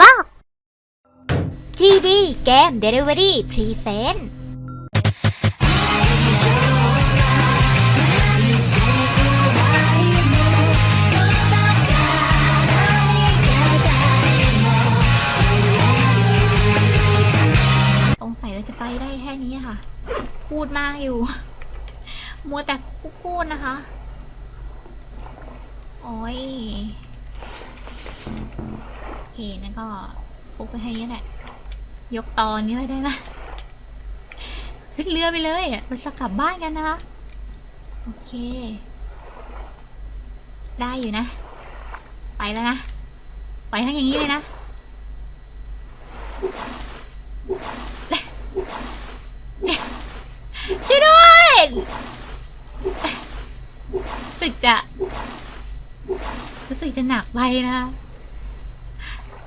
บอก GD เกม Delivery Present สงสัยเราจะไปได้แค่นี้ค่ะ พูดมากอยู่ มัวแต่พูดนะคะ โอ้ย นั่นก็ฟุกไปให้นี้แหละ ยกตอนนี้ไปได้ไหมขึ้นเรือไปเลยอะเราจะกลับบ้านกันนะคะ โอเค ได้อยู่นะ ไปแล้วนะ ไปทั้งอย่างนี้เลยนะช่วยด้วยสึกจะรู้สึกจะหนักไปนะ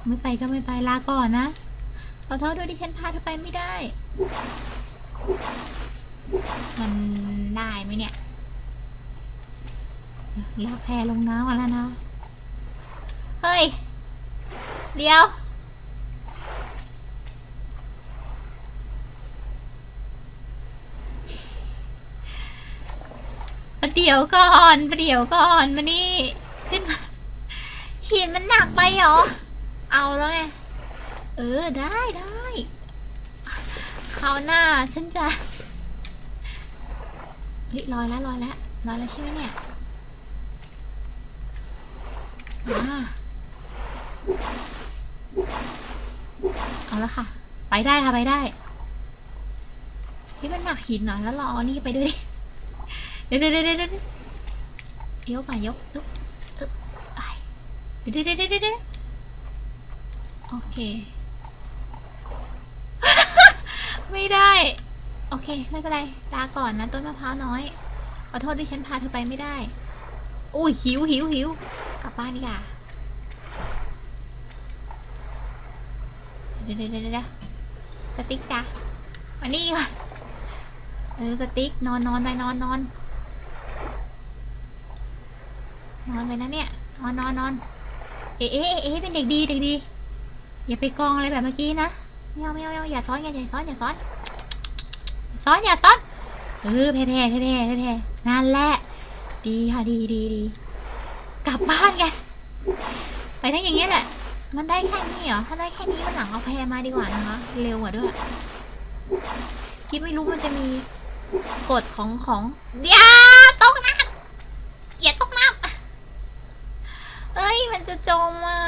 ไม่ไปก็ไม่ไปลาก่อนนะ ขอโทษด้วยที่ฉันพาเธอไปไม่ได้ มันได้ไหมเนี่ยลากแพลงน้ำมาแล้วนะ เฮ้ย เดี๋ยว ประเดี๋ยวก่อน ประเดี๋ยวก่อน มานี่ ขึ้นมาหินมันหนักไปเหรอ เอาแล้วไง เออได้ได้คราวหน้าฉันจะเฮ้ยลอยแล้วลอยแล้วลอยแล้วใช่ไหมเนี่ยมาเอาละค่ะ ไปได้ค่ะไปได้ที่มันหนักหินเหรอแล้วรอนี่ไปด้วยดิเดี๋ยวเดี๋ยวเดี๋ยวเดี๋ยวยกก่อนยกอึ๊บอึ๊บไอ้เดี๋ยวเดี๋ยวเดี๋ยวเดี๋ยวเดี๋ยว โอเค ไม่ได้ โอเค ไม่เป็นไรลาก่อนนะ ต้นมะพร้าวน้อย ขอโทษที่ฉันพาเธอไปไม่ได้ อุ้ยหิวหิวหิวกลับบ้านดีกว่าเดี๋ยวเดี๋ยวเดี๋ยวเดี๋ยวสติ๊กจ้ะมานี่ก่อนเออสติ๊กนอนนอนไปนอนนอนนอนไปนะเนี่ยนอนนอนนอนเอ๊ะเอ๊ะเอ๊ะเป็นเด็กดีเด็กดี อย่าไปกองอะไรแบบเมื่อกี้นะไม่เอาไม่เอาไม่เอาอย่าซ้อนอย่าอย่ซ้อนอย่าซ้อนซ้อนอย่าซ้อนเออแพ่แพ่แพ่แพ่แพ่แพ่นั่นแหละดีค่ะดีดีดีกลับบ้านกันไปทั้งอย่างเงี้ยแหละ มันได้แค่นี้เหรอ ถ้าได้แค่นี้มันหลังเอาแพรมาดีกว่านะคะ เร็วกว่าด้วย คิดไม่รู้มันจะมีกฎของของเดี๋ยวตกน้ำอย่าตกน้ำเอ้ย มันจะจมอะ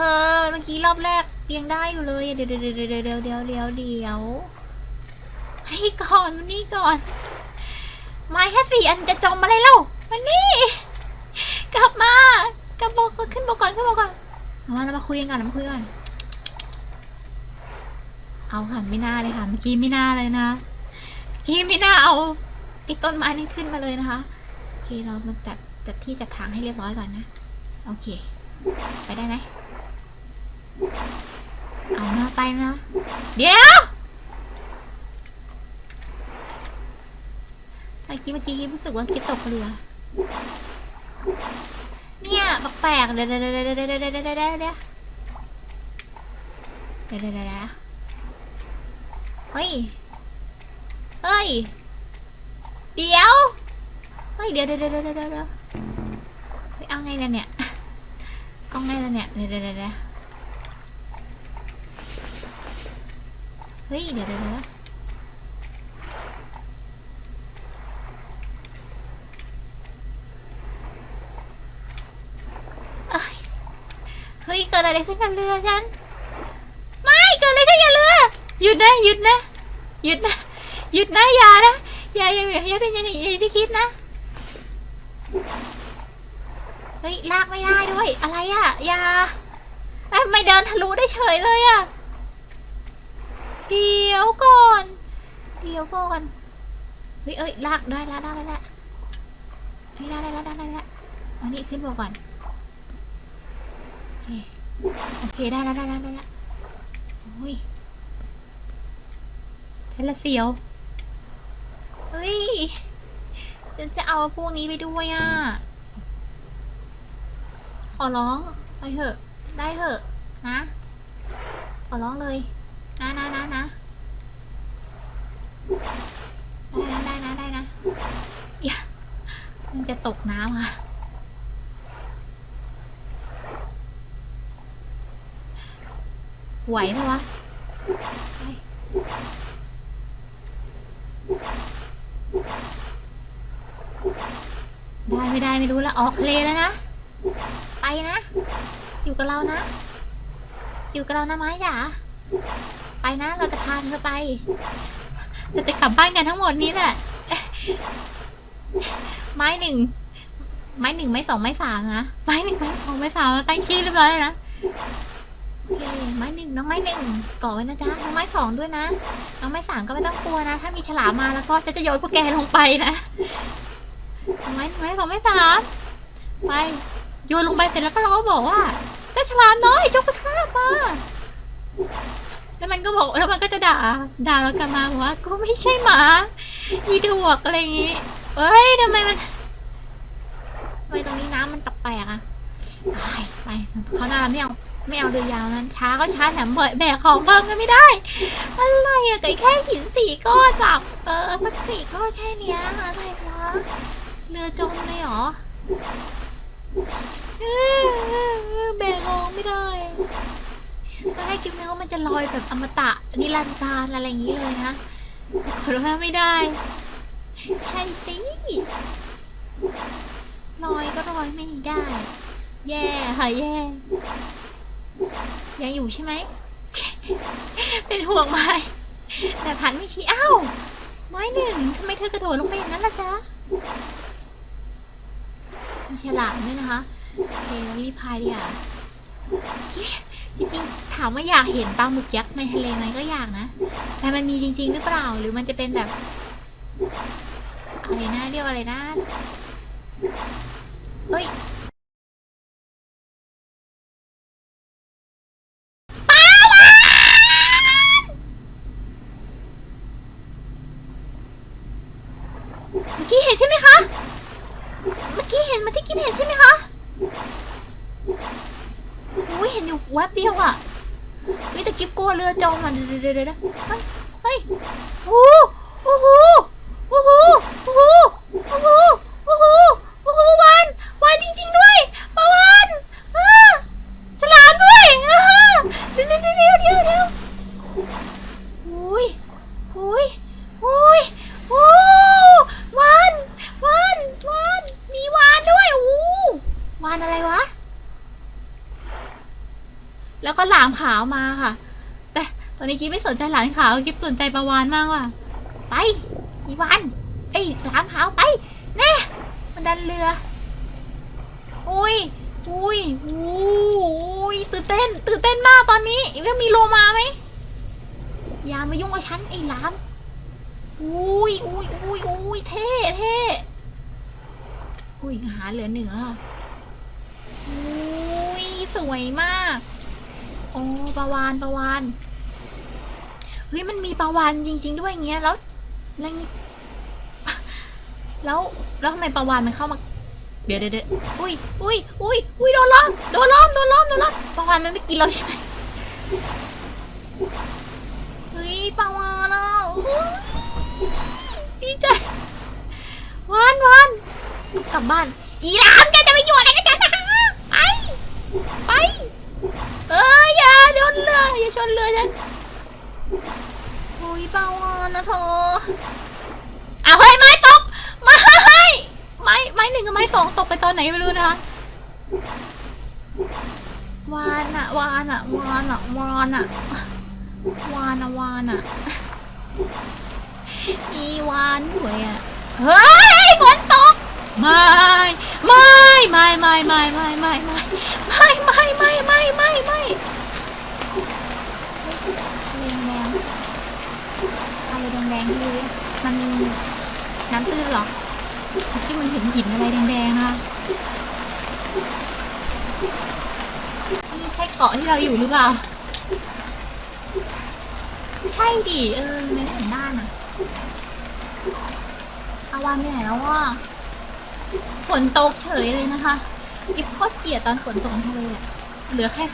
เธอเมื่อกี้รอบแรกยังได้อยู่เลย เดี๋ยวเดี๋ยวเดี๋ยวเดี๋ยวเดี๋ยวเดี๋ยวเดี๋ยวให้ก่อนมันนี่ก่อนไม้แค่สี่อันจะจมอะไรเล่ามันนี่ กลับมากลับบอกขึ้นบอกก่อนขึ้นบอกก่อนเอามาเรามาคุยกันก่อนเรามาคุยกันก่อนเอาค่ะไม่น่าเลยค่ะเมื่อกี้ไม่น่าเลยนะเมื่อกี้ไม่น่าเอาไอ้ต้นไม้นี่ขึ้นมาเลยนะคะโอเคเรามาจัดจัดที่จัดทางให้เรียบร้อยก่อนนะ โอเค ไปได้ไหม เอาหน้าไปนะเดี๋ยวเมื่อกี้เมื่อกี้รู้สึกว่ากิ๊บตกเรือ เนี่ยแปลกๆเดี๋ยวเดี๋ยวเดี๋ยวเดี๋ยวเดี๋ยวเดี๋ยวเดี๋ยวเดี๋ยวเดี๋ยวเดี๋ยวเดี๋ยวเดี๋ยวเดี๋ยวเฮ้ย เฮ้ย เดี๋ยว เฮ้ย เดี๋ยวเดี๋ยวเดี๋ยวเดี๋ยวเดี๋ยวเดี๋ยวเฮ้ยเอาไงล่ะเนี่ย เอาไงล่ะเนี่ย เดี๋ยวเดี๋ยวเดี๋ยว เฮ้ย เดี๋ยวเดี๋ยวเฮ้ย เกิดอะไรขึ้นกับเรือฉัน ไม่ เกิดอะไรขึ้นกับเรือ หยุดนะ หยุดนะ หยุดนะ หยุดนะ อย่านะ อย่าอย่าอย่าอย่าเป็นอย่างนี้ที่คิดนะ เฮ้ย ลากไม่ได้ด้วย อะไรอะอย่าไม่เดินทะลุได้เฉยเลยอะ เดี๋ยวก่อน เดี๋ยวก่อน เฮ้ยเอ้ยลากได้ล้วได้แล้วได้ล้ได้ได้แล้วได้ล้วได้ล้วเอานี่ขึ้นบวกก่อน โอเค โอเคได้แล้วได้แล้วได้แล้วโอ้ยเทละเสียว เฮ้ย ฉันจะเอาพวกนี้ไปด้วยอะ ขอร้อง ไปเถอะ ได้เถอะ นะ ขอร้องเลย นะนะนะนะได้นะได้นะได้นะอย่ามันจะตกน้ำค่ะไหวไหมวะได้ไม่ได้ไม่รู้แล้วออกทะเลแล้วนะ ไปนะ อยู่กับเรานะ อยู่กับเรานะไม้จ๋า นะ เราจะพาเธอไป เราจะกลับบ้านกันทั้งหมดนี้แหละ ไม้หนึ่ง ไม้หนึ่งไม้สองไม้สามนะ ไม้หนึ่งไม้สองไม้สามเราตั้งชื่อเรียบร้อยแล้วนะโอเคไม้หนึ่งน้องไม้หนึ่งก่อไว้นะจ๊ะน้องไม้สองด้วยนะ น้องไม้สามก็ไม่ต้องกลัวนะ ถ้ามีฉลามมาแล้วก็จะจะโยนพวกแกลงไปนะน้องไม้ไม้สองไม้สามไปโยนลงไปเสร็จแล้วก็เราก็บอกว่าเจ้าฉลามน้อยจงไปคามา แล้วมันก็บอกแล้วมันก็จะด่าด่าเรากลับมาบอกว่ากูไม่ใช่หมาอีดวกอะไรอย่างงี้เอ้ยทำไมมันทำไมตรงนี้น้ำมันแปลกอะไปไปเขาหน้าไม่เอาไม่เอาเรือยาวนั้นช้าก็ช้าแถมเบแบกของเพิ่มก็ไม่ได้ อะไรอะไก่แค่หินสี่ก้อนสับเออสักสี่ก้อนแค่เนี้ยอะไรวะเรือจมเลยเหรอเออแบกของไม่ได้ แรกคิดนึกว่ามันจะลอยแบบอมตะนิรันดร์การอะไรอย่างนี้เลยนะปรากฏว่าไม่ได้ ใช่สิลอยก็ลอยไม่ได้ แย่ค่ะแย่ยังอยู่ใช่ไหม เป็นห่วงไม้แต่พันไม่ทีอ้าวไม้หนึ่งทำไมเธอกระโดดลงไปอย่างนั้นล่ะจ๊ะมีฉลามด้วยนะคะโอเคเรารีบพายดีกว่า จริงๆ ถามว่าอยากเห็นปลาหมึกยักษ์ในทะเลไหมก็อยากนะ แต่มันมีจริง ๆ หรือเปล่า หรือมันจะเป็นแบบ อะไรนะเรียกว่าอะไรนะเฮ้ยเมื่อกี้เห็นใช่ไหมคะ เมื่อกี้เห็นเมื่อกี้กิ๊บเห็นใช่ไหมคะอุ้ยเห็นอยู่แวบเดียวอะเฮ้ยแต่ กิ๊บกลัวเรือมอะเดี๋ยวเดี๋ยวเฮ้ยเฮ้ยโอ้โหโอ้โหโอ้โหโอ้โหโอ้โหโอ้โหโอ้โหวันวันจริง ๆ ด้วยปลาวานอ่าฉลามด้วยอ่าเดี๋ยวเดี๋ยวเดี๋ยวเดี๋ยวเดี๋ยวอุ้ยอุ้ยอุ้ยโอ้วานวานวานมีวานด้วยโอ้วานอะไรวะ แล้วก็หลามขาวมาค่ะ ตอนนี้กิ๊บไม่สนใจหลามขาวกิ๊บสนใจปลาวานมากว่ะ ไปอีวานเอ้หลามขาวไปแน่มันดันเรือ อุ้ยอุ้ยอุ้ยตื่นเต้น ตื่นเต้นมากตอนนี้อีกว่ามีโลมาไหมอย่ามายุ่งกับฉันไอ้หลามอุ้ยอุ้ยอุ้ยอุ้ยเท่เท่อุ้ยหาเหลือหนึ่งแล้วอุ้ยสวยมาก โอ้ปลาวานปลาวาน เฮ้ยมันมีปลาวานจริง ๆ ด้วยอย่างเงี้ยแล้วแล้วงี้แล้วแล้วทำไมปลาวานมันเข้ามา เดี๋ยวเดี๋ยวอุ้ยอุ้ยอุ้ยอุ้ยโดนล้อมโดนล้อมโดนล้อมโดนล้อมปลาวานมันไม่กินเราใช่ไหมเฮ้ยปลาวานอะดีใจวานวานกลับบ้าน อีหลามแกจะไปอยู่อะไรกันจันนะไปไปเอ้ยอย่าชนเรืออย่าชนเรือฉัน ยเปล่ะนะเธออ้าวเฮ้ยไม้ตกไม้ไม้ไม้หนึ่งกับไม้สองตกไปตอนไหนไม่รู้นะคะวานอะวานอะวานอะวานอะวานอะวานอะมีวานด้วยอะเฮ้ยฝนตกไม่ไม่ไม่ไม่ไม่ไม่ไม่ไม่ไม่ไม่ไม่ไม่ไม่อะไรแดงๆอะไรแดงๆคือมันน้ำตื้นเหรอเมื่อกี้มันเห็นหินอะไรแดงๆนะนี่ใช่เกาะที่เราอยู่หรือเปล่าไม่ใช่ดิเออไม่เห็นด้านอะอาวานไปไหนแล้ววะฝนตกเฉยเลยนะคะกิบโคตรเกลียดตอนฝนตกทะเลอะเหลือแค่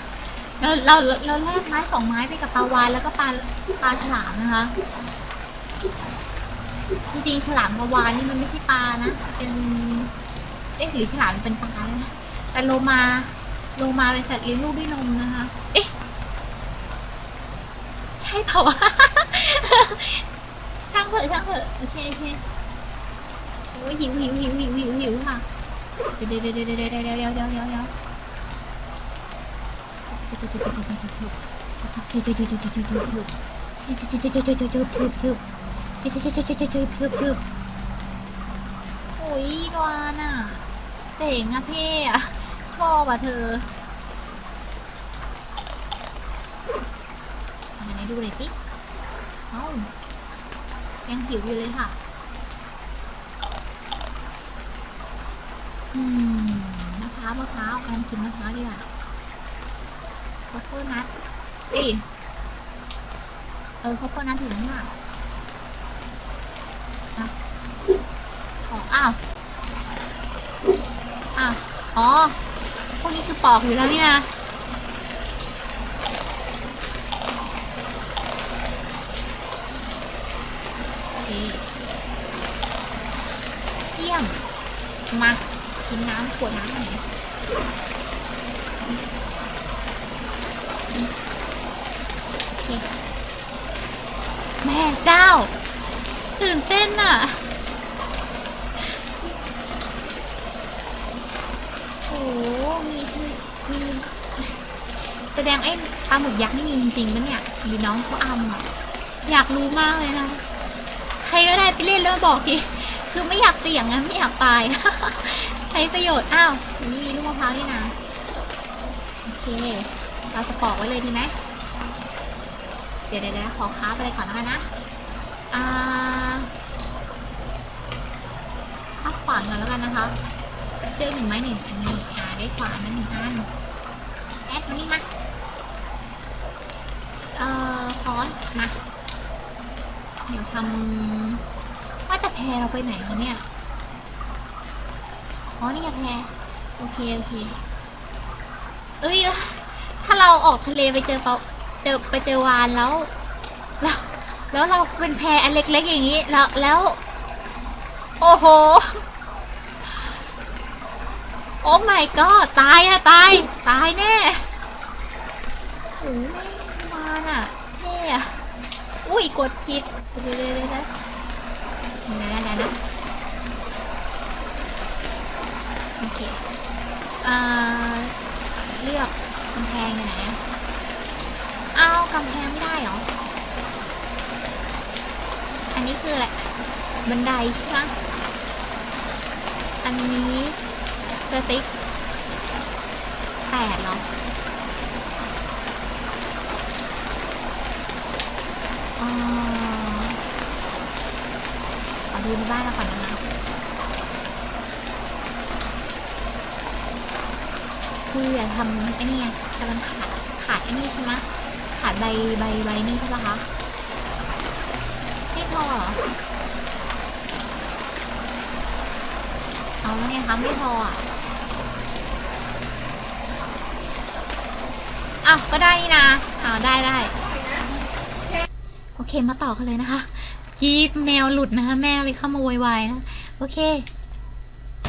เราเราเราแลกไม้สองไม้ไปกับปลาวานแล้วก็ปลาปลาฉลามนะคะ จริงๆฉลามกวานนี่มันไม่ใช่ปลานะ เป็น เอ๊ะหรือฉลามเป็นปลาแล้วนะแต่โลมาโลมาเป็นสัตว์เลี้ยงลูกด้วยนมนะคะ เอ๊ะ ใช่เปล่าวะช่างเถอะช่างเถอะโอเคโอเคโอ้ยหิวหิวหิวหิวหิวหิวค่ะ เดี๋ยวเดี๋ยวเดี๋ยวเดี๋ยวเดี๋ยวเดี๋ยวเดี๋ยวเดี๋ยวเดี๋ยวเดี๋ยว โอ้ยดวานอะเจ๋งอะเท่อะชอบอะเธอมาไหนดูเลยสิเอ้ายังหิวอยู่เลยค่ะ อืมมะพร้าวมะพร้าวกำลังกินมะพร้าวดีกว่าโคโค่นัทเอ้ยเออโคโค่นัทอยู่นี่หว่าอะ อ้าวอ้าวอ๋อ พวกนี้คือปอกอยู่แล้วนี่นะ เยี่ยม มา กินน้ำขวดน้ำหน่อยแม่เจ้า ตื่นเต้นอะ โอ้โห มีชื่อมีแสดงไอ้ปลาหมึกยักษ์นี่มีจริงๆปะเนี่ยหรือน้องเขาอำอะอยากรู้มากเลยนะ ใครก็ได้ไปเล่นแล้วบอกทีคือไม่อยากเสี่ยงนะไม่อยากตาย ใช้ประโยชน์ อ้าวถึงนี่มีลูกมะพร้าวนี่นะโอเค เราจะปอกไว้เลยดีไหมเดี๋ยวเดี๋ยวขอค้าไปเลยก่อนแล้วกันนะอ่าค้าขวานก่อนแล้วกันนะคะเชือกหนึ่งไม้หนึ่งอันนี้อ่ ได้ขวานมาหนึ่งอันแอดมานี่มา เอ่อค้อนมา เดี๋ยวทำว่าจะแพเราไปไหนคะเนี่ยอ๋อนี่ไงแพโอเคโอเค เอ้ยถ้าเราออกทะเลไปเจอเปาเจอไปเจอวานแล้ว แล้ว แล้วเราเป็นแพอันเล็กๆอย่างนี้ แล้วแล้ว โอ้โห โอ้ my god ตายอะตาย ตายแน่โอ้ไม่วานอะเท่อะอุ้ยกดผิดเดี๋ยวเดี๋ยเดี๋ยวเดี๋ยวนะนะนะนะโอเคอ่าเลือกกำแพงอยู่ไหนะเอากำแพงไม่ได้เหรอ อันนี้คืออะไร บันไดใช่ไหมอันนี้ สติ๊กแปดเหรออ๋อขอดูในบ้านเราก่อนนะคะ คืออยากทำไอ้นี่ไงกำลังขาดขาดไอ้นี่ใช่ไหมขาดใบใบใบนี่ใช่ปะคะไม่พอเหรอเอาแล้วไงคะไม่พออะ อ้าวก็ได้นี่นะอ้าวได้ได้โอเคมาต่อกันเลยนะคะจีบแมวหลุดนะคะ แมวเลยเข้ามาโวยวายนะ โอเค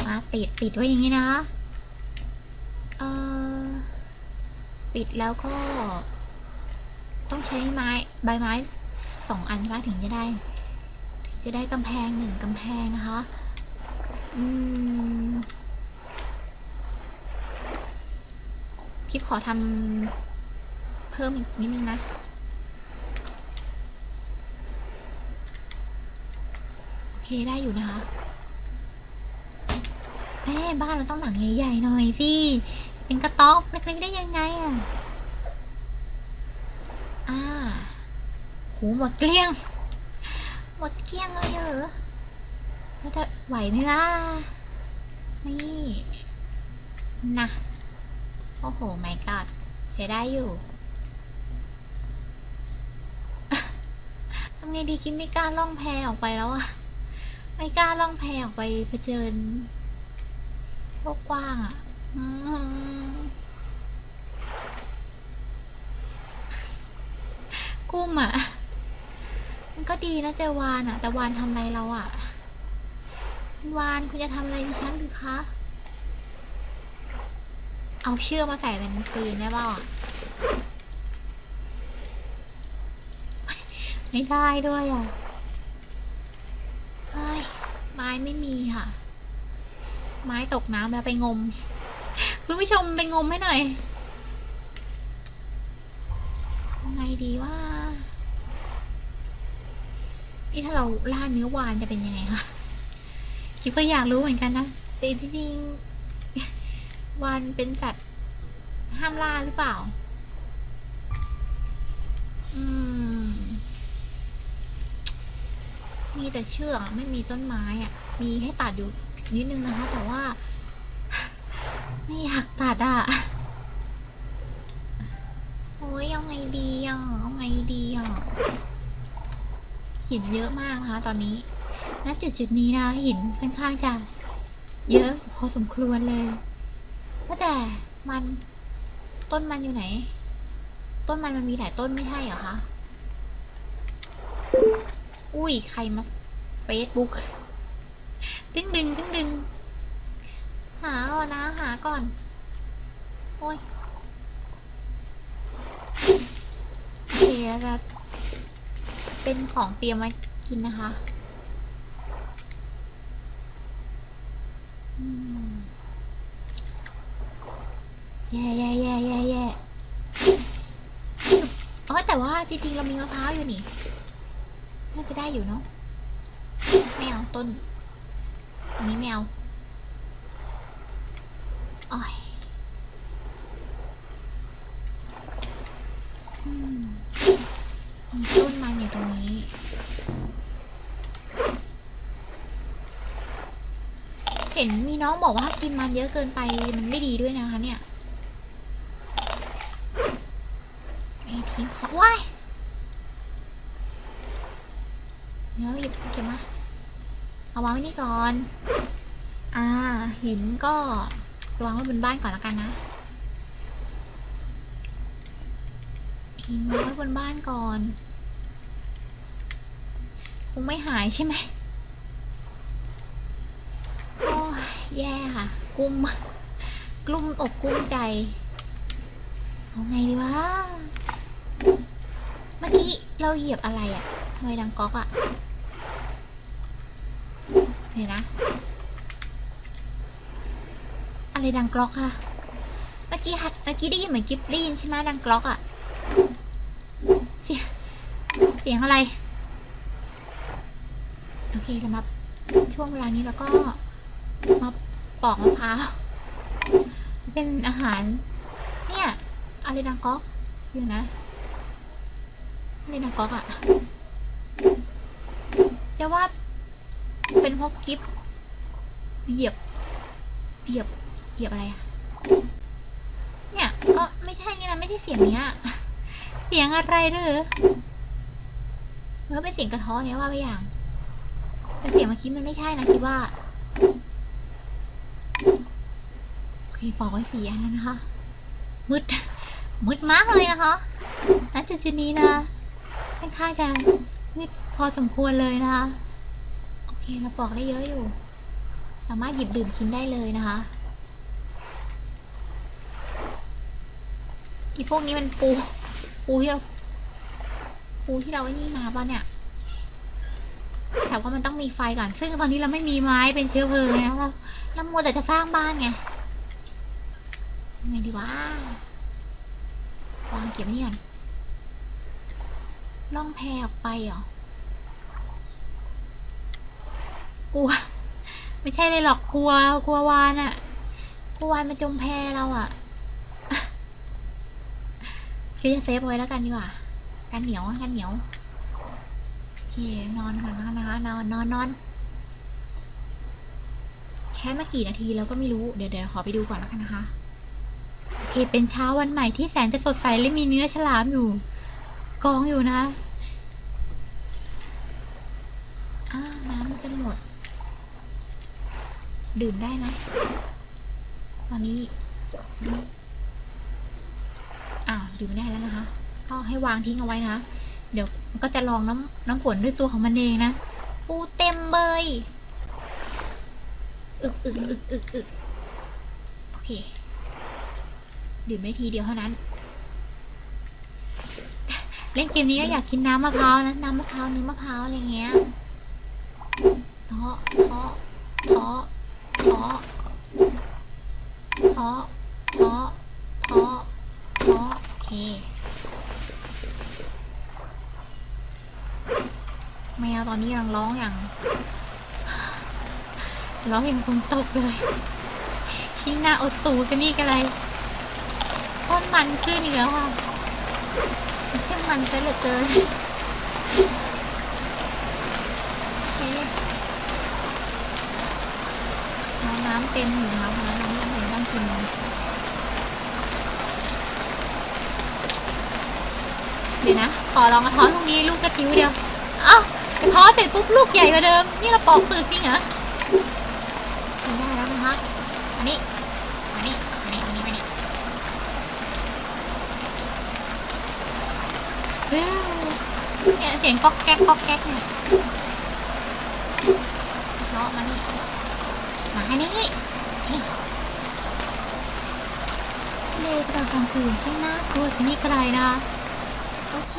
มาติดปิดไว้อย่างนี้นะคะเออปิดแล้วก็ ต้องใช้ไม้ใบไม้สองอันใช่ไหมถึงจะได้ จะได้กำแพงหนึ่งกำแพงนะคะ อืม คลิปขอทำเพิ่มอีกนิดนึงนะโอเคได้อยู่นะคะแม่บ้านเราต้องหลังใหญ่ๆหน่อยสิเป็นกระต๊อบเล็กๆได้ยังไงอะอ่าหูหมดเกลี้ยง หมดเกลี้ยงเลยเหรอแล้วจะไหวไหมล่ะนี่นะ โอ้โหไม่กอดใช้ได้อยู่ทำไงดีกิมไม่กล้าล่องแพออกไปแล้วอะไม่กล้าล่องแพออกไปเผชิญโลกกว้างอะกุ้มอะมันก็ดีนะเจวานอะแต่วานทำไรเราอะวานคุณจะทำอะไรดิฉันหรือคะ เอาเชือกมาใส่เป็นปืนได้เปล่าอะไม่ได้ด้วยอะเฮ้ยไม้ไม่มีค่ะ ไม้ตกน้ำแล้วไปงม คุณผู้ชมไปงมให้หน่อยยังไงดีว่านี่ถ้าเราล่าเนื้อวานจะเป็นยังไงคะคิดว่าอยากรู้เหมือนกันนะแต่จริงๆ วานเป็นสัตว์ห้ามล่าหรือเปล่า อืม มีแต่เชือกไม่มีต้นไม้อะ มีให้ตัดอยู่นิดนึงนะคะ แต่ว่า ไม่อยากตัดอะ โอ้ยยังไงดีอะเอาไงดีอะหินเยอะมากนะคะตอนนี้ ณ จุดจุดนี้นะหินค่อนข้างจะเยอะพอสมควรเลย ว่าแต่มันต้นมันอยู่ไหน ต้นมันมันมีหลายต้นไม่ใช่เหรอคะ อุ้ยใครมาเฟซบุ๊กตึ้งดึงตึ้งดึงหาก่อนนะ หาก่อน โอ้ยโอเคแล้วจะเป็นของเตรียมไว้กินนะคะ อืม แย่แย่แย่แย่แย่อ๋อแต่ว่าจริงๆเรามีมะพร้าวอยู่นี่ น่าจะได้อยู่เนาะไม่เอาต้นอันนี้ไม่เอาโอ้ยมีต้นมันอยู่ตรงนี้เห็นมีน้องบอกว่ากินมันเยอะเกินไปมันไม่ดีด้วยนะคะเนี่ยไอ้ ทิ้งของว้ายเดี๋ยวหยิบเก็บมา เอาวางไว้นี่ก่อน อ่า หินก็วางไว้บนบ้านก่อนแล้วกันนะ หินไว้บนบ้านก่อน คงไม่หายใช่ไหมโอ้ยแย่ค่ะ กุ้ม กลุ้มอกกุ้มใจ เอาไงดีวะ มื่อกี้เราเหยียบอะไรอะทำไมดังก๊อกอะเดี๋ยนะ อะไรดังกรอกค่ะ เมื่อกี้ฮัดเมื่อกี้ได้ยินเหมือนกิฟได้ยินใช่ไหมดังกรอกอะเสียงเสียงอะไร โอเคเรามาช่วงเวลานี้แล้วก็มาปอกมะพร้าวเป็นอาหาร เนี่ย อะไรดังก๊อกเดี๋ยวนะ อะไรดังก๊อกอะจะว่าเป็นเพราะกิฟเหยียบ เหยียบ เหยียบอะไรอะเนี่ย ก็ไม่ใช่นี่นะไม่ใช่เสียงเนี้ย เสียงอะไรหรือเมื่อเป็นเสียงกระท้อนเนี่ยว่าไปอย่างแต่เสียงเมื่อกี้มันไม่ใช่นะคิดว่าโอเคบอกไว้สี่อันแล้วนะคะ มืด มืดมากเลยนะคะณจุดจุดนี้นะ ค่อนข้างจะมืดพอสมควรเลยนะคะ โอเคเราปอกได้เยอะอยู่ สามารถหยิบดื่มกินได้เลยนะคะอีพวกนี้มันปู ปูที่เราปูที่เราไอ้นี่มาป่ะเนี่ยแต่ว่ามันต้องมีไฟก่อน ซึ่งตอนนี้เราไม่มีไม้เป็นเชื้อเพลิงนะเราเรามัวแต่จะสร้างบ้านไงทำไงดีวะวางเก็บนี่ก่อน ล่องแพออกไปเหรอกลัว ไม่ใช่เลยหรอกกลัว กลัววานอะกลัววานมาจมแพเราอะคิดจะเซฟไว้แล้วกันดีกว่ากันเหนียวกันเหนียวโอเคนอนก่อนนะคะนอนนอนนอนแค่มากี่นาทีแล้วก็ไม่รู้เดี๋ยวเดี๋ยวขอไปดูก่อนแล้วกันนะคะโอเคเป็นเช้าวันใหม่ที่แสนจะสดใสและมีเนื้อฉลามอยู่ กองอยู่นะอ่าน้ำจะหมด ดื่มได้ไหมตอนนี้อ้าวดื่มไม่ได้แล้วนะคะ ก็ให้วางทิ้งเอาไว้นะ เดี๋ยวก็จะลองน้ำน้ำฝนด้วยตัวของมันเองนะปูเต็มเบยอึกอึกอึกอึกอึกโอเค ดื่มได้ทีเดียวเท่านั้น เล่นเกมนี้ก็อยากกินน้ำมะพร้าวนะน้ำมะพร้าวเนื้อมะพร้าวอะไรเงี้ยเทาะเทาะเทาะเทาะเทาะเทาะเทาะเทาะโอเคแมวตอนนี้กำลังร้องอย่างร้องอย่างคนตกเลยชิงหน้าอดสูซะนี่กันเลยต้นมันขึ้นอีกแล้วค่ะ ช่างมันซะเหลือเกินโอเคน้ำน้ำเต็มอยู่นะคะเพราะฉะนั้นเราไม่จำเป็นต้องกินเดี๋ยวนะ ขอลองกระท้อนตรงนี้ลูกกระจิ้วเดียว เอ้ากระท้อนเสร็จปุ๊บลูกใหญ่กว่าเดิม นี่เราปอกเปลือกจริงเหรอได้แล้วนะคะอันนี้นี้ อันนี้ อันนี้ อันนี้ เฮ้ยเนี่ยเสียงก๊อกแก๊กก๊อกแก๊กเนี่ยเลาะมานี่ มาให้นี่เลตอนกลางคืนช่างน่ากลัวสินี่ไกลนะโอเค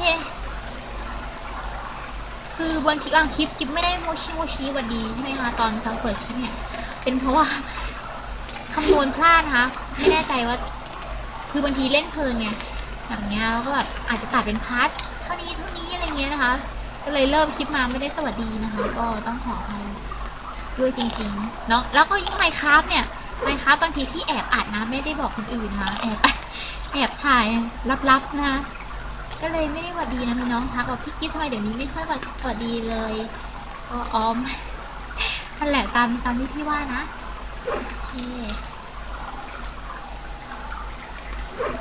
คือบางทีบางคลิปจิ๊บไม่ได้โมชิโมชิวันดีใช่ไหมคะตอนตอนเปิดคลิปเนี่ย เป็นเพราะว่าคำนวณพลาดนะคะไม่แน่ใจว่า คือบางทีเล่นเพลินไงอย่างเงี้ยแล้วก็แบบอาจจะตัดเป็นพาร์ท ท่านี้เท่านี้อะไรเงี้ยนะคะ ก็เลยเริ่มคลิปมาไม่ได้สวัสดีนะคะ ก็ต้องขออภัยด้วยจริงๆเนาะแล้วก็ยิ่งไมค์ครับเนี่ยไมค์ครับบางทีพี่แอบอัดนะไม่ได้บอกคนอื่นนะคะแอบแอบถ่ายลับๆนะก็เลยไม่ได้หวัดดีนะมีน้องทักว่าพี่กิ๊ฟทำไมเดี๋ยวนี้ไม่ค่อยหวัดสวัสดีเลยก็ออมนั่นแหละตามตามที่พี่ว่านะโอเค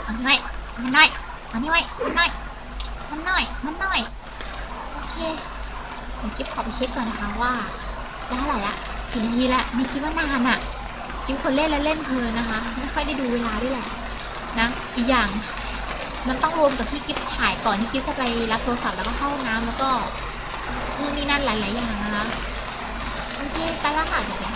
เอาหน่อยมันหน่อยมันนี่ไว้มันน่อย มันหน่อย มันหน่อย โอเคเดี๋ยวกิ๊ฟขอไปเช็คก่อนนะคะว่า ได้เท่าไหร่ละกี่นาทีละนี่กิ๊ฟว่านานอะกิ๊ฟคนเล่นแล้วเล่นเพลินนะคะ ไม่ค่อยได้ดูเวลาด้วยแหละนะ อีกอย่างมันต้องรวมกับที่กิฟถ่ายก่อนที่กิฟจะไปรับโทรศัพท์แล้วก็เข้าห้องน้ำแล้วก็นู่นนี่นั่นหลายๆอย่างนะคะโอเคไปแล้วค่ะเดี๋ยวนะ